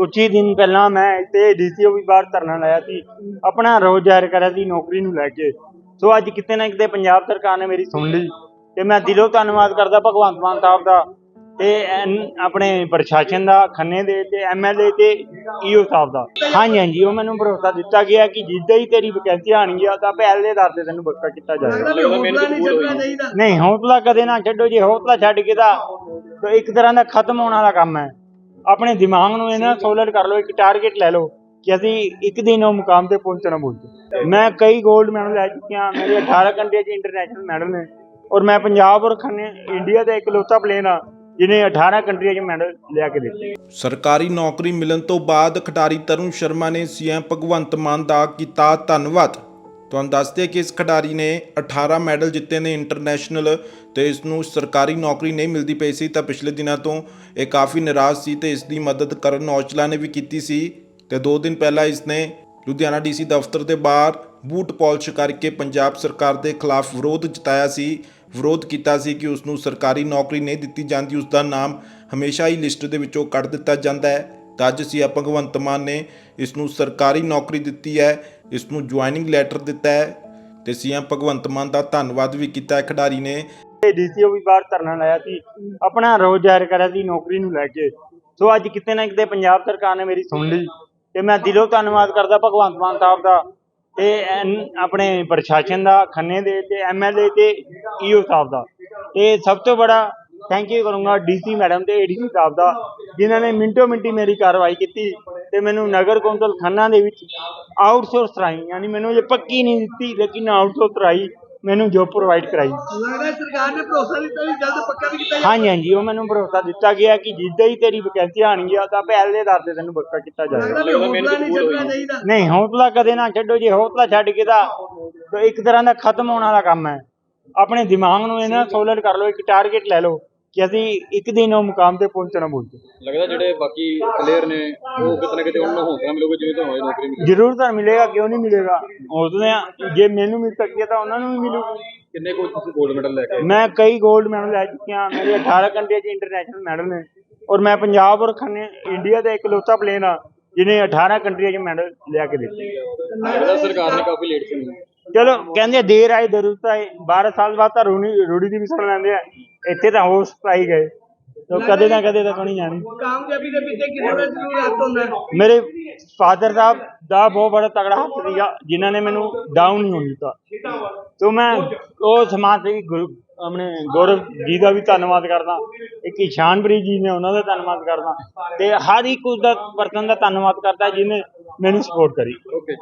ਕੁਝ ਹੀ ਦਿਨ ਪਹਿਲਾਂ ਮੈਂ ਇੱਥੇ ਡੀਸੀਓ ਵੀ ਬਾਹਰ ਧਰਨਾ ਲਾਇਆ ਸੀ ਆਪਣਾ ਰੋਜ਼ ਜ਼ਾਹਿਰ ਕਰਿਆ ਸੀ ਨੌਕਰੀ ਨੂੰ ਲੈ ਕੇ। ਸੋ ਅੱਜ ਕਿਤੇ ਨਾ ਕਿਤੇ ਪੰਜਾਬ ਸਰਕਾਰ ਨੇ ਮੇਰੀ ਸੁਣ ਲਈ ਤੇ ਮੈਂ ਦਿਲੋਂ ਧੰਨਵਾਦ ਕਰਦਾ ਭਗਵੰਤ ਮਾਨ ਸਾਹਿਬ ਦਾ ਤੇ ਆਪਣੇ ਪ੍ਰਸ਼ਾਸਨ ਦਾ ਖੰਨੇ ਦੇ ਤੇ ਐਮਐਲਏ ਤੇ ਈਓ ਸਾਹਿਬ ਦਾ। ਹਾਂਜੀ ਹਾਂਜੀ ਉਹ ਮੈਨੂੰ ਭਰੋਸਾ ਦਿੱਤਾ ਗਿਆ ਕਿ ਜਿੱਦਾਂ ਹੀ ਤੇਰੀ ਵੈਕੈਂਸੀ ਆਣਗੀਆਂ ਤਾਂ ਪਹਿਲ ਦੇ ਆਧਾਰ ਤੇ ਤੈਨੂੰ ਬੱਕਾ ਕੀਤਾ ਜਾਏਗਾ ਨਹੀਂ ਛੱਡਣਾ ਚਾਹੀਦਾ। ਨਹੀਂ ਹੌਸਲਾ ਕਦੇ ਨਾ ਛੱਡੋ ਜੇ ਹੌਸਲਾ ਛੱਡ ਕੇ ਤਾਂ ਤਾਂ ਇੱਕ ਤਰ੍ਹਾਂ ਦਾ ਖਤਮ ਹੋਣ ਵਾਲਾ ਕੰਮ ਹੈ। ਆਪਣੇ ਦਿਮਾਗ ਨੂੰ ਇਹਨਾਂ ਸੋਲਡ ਕਰ ਲਓ ਇੱਕ ਟਾਰਗੇਟ ਲੈ ਲਓ ਕਿ ਅਸੀਂ ਇੱਕ ਦਿਨ ਉਹ ਮੁਕਾਮ ਤੇ ਪਹੁੰਚਣਾ ਬੋਲਦੇ ਮੈਂ ਕਈ 골ਡ ਮੈਡਲ ਲੈ ਚੁੱਕਿਆ ਮੇਰੇ 18 ਘੰਟੇ 'ਚ ਇੰਟਰਨੈਸ਼ਨਲ ਮੈਡਲ ਨੇ ਔਰ ਮੈਂ ਪੰਜਾਬ ਔਰ ਖੰਨੇ ਇੰਡੀਆ ਦਾ ਇਕਲੌਤਾ ਪਲੇਨ ਆ ਜਿਹਨੇ 18 ਕੰਟਰੀਆਂ 'ਚ ਮੈਡਲ ਲਿਆ ਕੇ ਦਿੱਤੇ। ਸਰਕਾਰੀ ਨੌਕਰੀ ਮਿਲਣ ਤੋਂ ਬਾਅਦ ਖਿਡਾਰੀ ਤਰੁਣ ਸ਼ਰਮਾ ਨੇ ਸੀਐਮ ਭਗਵੰਤ ਮਾਨ ਦਾ ਕੀਤਾ ਧੰਨਵਾਦ। ਤੁਹਾਨੂੰ ਦੱਸਦੇ ਕਿ ਇਸ ਖਿਡਾਰੀ ਨੇ 18 ਮੈਡਲ ਜਿੱਤੇ ਨੇ ਇੰਟਰਨੈਸ਼ਨਲ ਤੇ ਇਸ ਨੂੰ ਸਰਕਾਰੀ ਨੌਕਰੀ ਨਹੀਂ ਮਿਲਦੀ ਪਈ ਸੀ ਤਾਂ ਪਿਛਲੇ ਦਿਨਾਂ ਤੋਂ ਇਹ ਕਾਫੀ ਨਿਰਾਸ਼ ਸੀ ਤੇ ਇਸ ਦੀ ਮਦਦ ਕਰਨ ਔਜਲਾ ਨੇ ਵੀ ਕੀਤੀ ਸੀ ਤੇ 2 ਦਿਨ ਪਹਿਲਾਂ ਇਸ ਨੇ ਲੁਧਿਆਣਾ ਡੀਸੀ ਦਫ਼ਤਰ ਦੇ ਬਾਹਰ ਬੂਟ ਪਾਲਿਸ਼ ਕਰਕੇ ਪੰਜਾਬ ਸਰਕਾਰ ਦੇ ਖਿਲਾਫ ਵਿਰੋਧ ਜਤਾਇਆ ਸੀ, ਵਿਰੋਧ ਕੀਤਾ ਸੀ ਕਿ ਉਸ ਨੂੰ ਸਰਕਾਰੀ ਨੌਕਰੀ ਨਹੀਂ ਦਿੱਤੀ ਜਾਂਦੀ, ਉਸ ਦਾ ਨਾਮ ਹਮੇਸ਼ਾ ਹੀ ਲਿਸਟ ਦੇ ਵਿੱਚੋਂ ਕੱਢ ਦਿੱਤਾ ਜਾਂਦਾ ਹੈ। ਤਾਂ ਅੱਜ ਸੀ ਭਗਵੰਤ ਮਾਨ ਨੇ ਇਸ ਨੂੰ ਸਰਕਾਰੀ ਨੌਕਰੀ ਦਿੱਤੀ ਹੈ ਇਸ ਨੂੰ ਜੁਆਇਨਿੰਗ ਲੈਟਰ ਦਿੱਤਾ ਹੈ ਤੇ ਸੀਐਮ ਭਗਵੰਤ ਮਾਨ ਦਾ ਧੰਨਵਾਦ ਵੀ ਕੀਤਾ ਹੈ ਖਿਡਾਰੀ ਨੇ। ਡੀਸੀਓ ਵੀ ਬਾਹਰ ਧਰਨਾ ਲਾਇਆ ਸੀ, ਆਪਣਾ ਰੋਜ਼ ਜ਼ਾਹਿਰ ਕਰਿਆ ਸੀ ਨੌਕਰੀ ਨੂੰ ਲੈ ਕੇ। ਸੋ ਅੱਜ ਕਿਤੇ ਨਾ ਕਿਤੇ ਪੰਜਾਬ ਸਰਕਾਰ ਨੇ ਮੇਰੀ ਸੁਣ ਲਈ ਤੇ ਮੈਂ ਦਿਲੋਂ ਧੰਨਵਾਦ ਕਰਦਾ ਭਗਵੰਤ ਮਾਨ ਸਾਹਿਬ ਦਾ ਤੇ ਆਪਣੇ ਪ੍ਰਸ਼ਾਸਨ ਦਾ, ਖੰਨੇ ਦੇ ਤੇ ਐਮਐਲਏ ਤੇ ਈਓ ਸਾਹਿਬ ਦਾ। ਤੇ ਸਭ ਤੋਂ ਬੜਾ ਥੈਂਕ ਯੂ ਕਰੂੰਗਾ ਡੀਸੀ ਮੈਡਮ ਤੇ ਏਡੀਸੀ ਸਾਹਿਬ ਦਾ ਜਿਨ੍ਹਾਂ ਨੇ ਮਿੰਟੋ ਮਿੰਟੀ ਮੇਰੀ ਕਾਰਵਾਈ ਕੀਤੀ ਤੇ ਮੈਨੂੰ ਨਗਰ ਕੌਂਸਲ ਖੰਨਾ ਦੇ ਵਿੱਚ ਆਊਟਸੋਰਸ ਰਾਹੀਂ ਯਾਨੀ ਮੈਨੂੰ ਇਹ ਪੱਕੀ ਨਹੀਂ ਦਿੱਤੀ ਲੇਕਿਨ ਆਊਟਸੋਰਸ ਰਾਹੀਂ ਮੈਨੂੰ ਜੋਬ ਪ੍ਰੋਵਾਈਡ ਕਰਾਈ। ਲੱਗਦਾ ਸਰਕਾਰ ਨੇ ਭਰੋਸਾ ਦਿੱਤਾ ਵੀ ਜਲਦ ਪੱਕਾ ਵੀ ਕੀਤਾ ਹਾਂਜੀ ਹਾਂਜੀ ਉਹ ਮੈਨੂੰ ਭਰੋਸਾ ਦਿੱਤਾ ਗਿਆ ਕਿ ਜਿੱਦਾਂ ਹੀ ਤੇਰੀ ਵੈਕੈਂਸੀ ਆਣਗੀਆਂ ਤਾਂ ਪਹਿਲ ਦੇ ਆਧਾਰ ਤੇ ਤੈਨੂੰ ਬੱਕਾ ਕੀਤਾ ਜਾਏਗਾ ਨਹੀਂ ਹੌਸਲਾ ਕਦੇ ਨਾ ਛੱਡੋ ਜੇ ਹੌਸਲਾ ਛੱਡ ਕੇ ਤਾਂ ਤਾਂ ਇੱਕ ਤਰ੍ਹਾਂ ਦਾ ਖਤਮ ਹੋਣ ਵਾਲਾ ਕੰਮ ਹੈ। ਆਪਣੇ ਦਿਮਾਗ ਨੂੰ ਇਹਨਾਂ ਸੋਲਡ ਕਰ ਲਓ ਇੱਕ ਟਾਰਗੇਟ ਲੈ ਲਓ। ਕਿ ਅਸੀਂ ਇੱਕ ਦਿਨ ਉਹ ਮੁਕਾਮ ਤੇ ਪਹੁੰਚਣਾ ਬੋਲਦੇ ਲੱਗਦਾ ਜਿਹੜੇ ਬਾਕੀ ਪਲੇਅਰ ਨੇ ਉਹ ਕਿਤੇ ਨਾ ਕਿਤੇ ਉਹਨਾਂ ਨੂੰ ਹੌਸਲਾ ਮਿਲੂਗਾ ਜਿਵੇਂ ਤੁਹਾਨੂੰ ਨੌਕਰੀ ਮਿਲੀ। ਜ਼ਰੂਰ ਤਾਂ ਮਿਲੇਗਾ ਕਿਉਂ ਨਹੀਂ ਮਿਲੇਗਾ? ਹੌਸਲੇ ਜੇ ਮੈਨੂੰ ਮਿਲ ਸਕਦੀ ਹੈ ਤਾਂ ਉਹਨਾਂ ਨੂੰ ਵੀ ਮਿਲੂਗੀ ਕਿੰਨੇ ਕੁ ਤੁਸੀਂ 골ਡ ਮੈਡਲ ਲੈ ਕੇ? ਮੈਂ ਕਈ 골ਡ ਮੈਡਲ ਲੈ ਚੁੱਕਿਆ। ਮੇਰੇ 18 ਘੰਟੇ 'ਚ ਇੰਟਰਨੈਸ਼ਨਲ ਮੈਡਲ ਨੇ। ਔਰ ਮੈਂ ਪੰਜਾਬ ਔਰ ਖੰਨੇ ਇੰਡੀਆ ਦਾ ਇਕਲੌਤਾ ਪਲੇਨ ਆ ਜਿਹਨੇ 18 ਕੰਟਰੀਆਂ 'ਚ ਮੈਡਲ ਲਿਆ ਕੇ ਦਿੱਤੇ। ਲੱਗਦਾ ਸਰਕਾਰ ਨੇ ਕਾਫੀ ਲੇਟ ਸੁਣੀ। ਚਲੋ ਕਹਿੰਦੇ ਦੇਰ ਆਏ ਦਰੁਸਤ ਆਏ। 12 ਸਾਲ ਬਾਅਦ ਤਾਂ ਰੂੜੀ ਦੀ ਵੀ ਸੁਣ ਲੈਂਦੇ ਆ। ਇੱਥੇ ਤਾਂ ਹੋਸ਼ ਪਾਈ ਗਏ। ਤੋ ਕਦੇ ਨਾ ਕਦੇ ਤਾਂ ਸੁਣੀ ਜਾਣੀ। ਕਾਮਯਾਬੀ ਦੇ ਪਿੱਛੇ ਕਿਸੇ ਦਾ ਜ਼ਰੂਰ ਹੱਥ ਹੁੰਦਾ। ਹੈ ਮੇਰੇ ਫਾਦਰ ਸਾਹਿਬ ਦਾ ਬਹੁਤ ਬੜਾ ਤਗੜਾ ਹੱਥ ਸੀਗਾ ਜਿਨ੍ਹਾਂ ਨੇ ਮੈਨੂੰ ਡਾਊਨ ਨਹੀਂ ਹੋਣ ਦਿੱਤਾ। ਤੋ ਮੈਂ ਉਹ ਸਮਾਜ ਸੇਵੀ ਗੁਰੂ ਆਪਣੇ ਗੌਰਵ ਜੀ ਦਾ ਵੀ ਧੰਨਵਾਦ ਕਰਦਾ। ਇੱਕ ਇਸ਼ਾਨਪ੍ਰੀਤ ਜੀ ਨੇ ਉਹਨਾਂ ਦਾ ਧੰਨਵਾਦ ਕਰਦਾ। ਤੇ ਹਰ ਇੱਕ ਉਸ ਦਾ ਪਰਸਨ ਦਾ ਧੰਨਵਾਦ ਕਰਦਾ ਜਿਹਨੇ ਮੈਨੂੰ ਸਪੋਰਟ ਕਰੀ। ਓਕੇ